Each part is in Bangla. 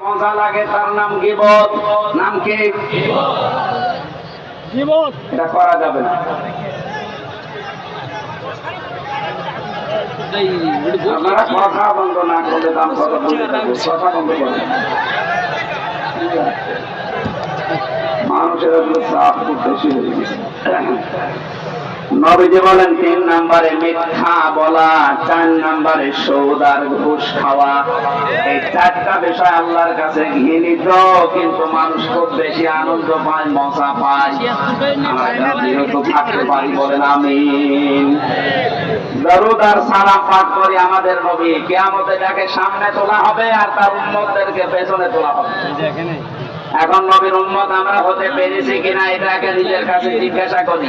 মজা লাগে তার নাম গিবত। নাম কি? জীবন এটা করা যাবে না। আপনারা কথা বন্ধ না করলে দাম কথা কথা বন্ধ করবেন। মানুষের চাপ খুব বেশি হয়ে গেছে। নবীজি বলেন, তিন নম্বরে মিথ্যা বলা, চার নম্বরে সৌদার ঘুষ খাওয়া। এই চারটা বিষয় আল্লাহর কাছে ঘৃণিত, কিন্তু মানুষ খুব বেশি আনন্দ পায়, মজা পায়। থাকতে পারি বলেন, আমিন। দরুদ আর সালাম পাঠ করি আমাদের নবী। কেয়ামতে যাকে সামনে তোলা হবে আর তার উম্মতদেরকে পেছনে তোলা হবে। এখন নবীর উম্মত আমরা হতে পেরেছি কিনা এটাকে নিজের কাছে জিজ্ঞাসা করি।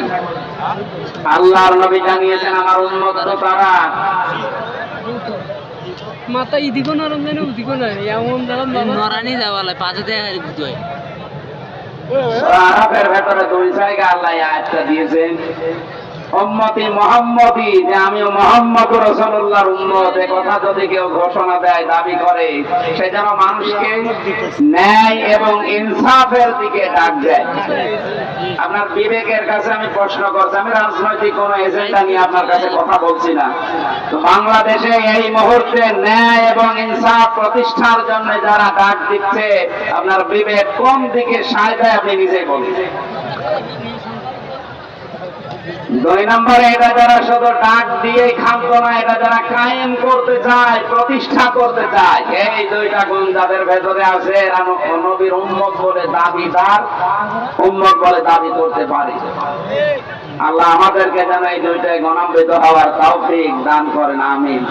আল্লাহর নবী জানিয়েছেন আমার উন্মত তো তারা। মাথা ইদিকো নরম জানে উদিকো না এমন দাম নরানি যাওয়ালে পাঁচে দেয় আর বুঝতে আরবের ভেতরে দুই জায়গা আল্লাহ আয়াতটা দিয়েছেন। উম্মতি মোহাম্মদি, যে আমি মোহাম্মদ রসুল্লাহর উম্মত, এ কথা যদি কেউ ঘোষণা দেয়, দাবি করে, সে যেন মানুষকে ন্যায় এবং ইনসাফের দিকে ডাক দেয়। আপনার বিবেকের কাছে আমি প্রশ্ন করছি, আমি রাজনৈতিক কোন এজেন্ডা নিয়ে আপনার কাছে কথা বলছি না। তো বাংলাদেশে এই মুহূর্তে ন্যায় এবং ইনসাফ প্রতিষ্ঠার জন্য যারা ডাক দিচ্ছে, আপনার বিবেক কোন দিকে সায় দেয়, আপনি নিজেই বলুন। দুই নম্বরে এটা যারা শুধু ডাক দিয়ে খাদ্য না এটা যারা কায়েম করতে চায় প্রতিষ্ঠা করতে চায় এই দুইটা গুণ যাদের ভেতরে আছে এরা নবীর উম্মত বলে দাবিদার উম্মত বলে দাবি করতে পারে। আল্লাহ আমাদেরকে যেন এই দুইটায় গণান্বিত হওয়ার তৌফিক দান করেন আমিন।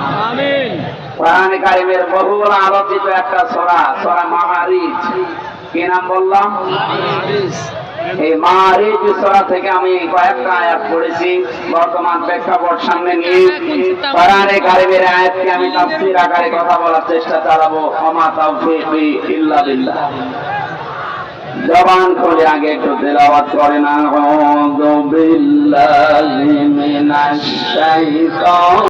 কোরআন কারিমের বহুল আলোচিত একটা সরা সরা মাহারিজ। কি নাম বললাম? এই মাহারিজ সরা থেকে আমি কয়েকটা আয়াত পড়েছি। বর্তমান প্রেক্ষাপট সামনে নিয়ে কোরআনে কারিমের আয়াতকে আমি তাফসীর আকারে কথা বলার চেষ্টা চালাবো। ক্ষমা তাওফীকি ইল্লা বিল্লাহ। জবান খুলে আগে একটু তেলাওয়াত করেন। আউযু বিল্লাহি মিনাশ শাইতানির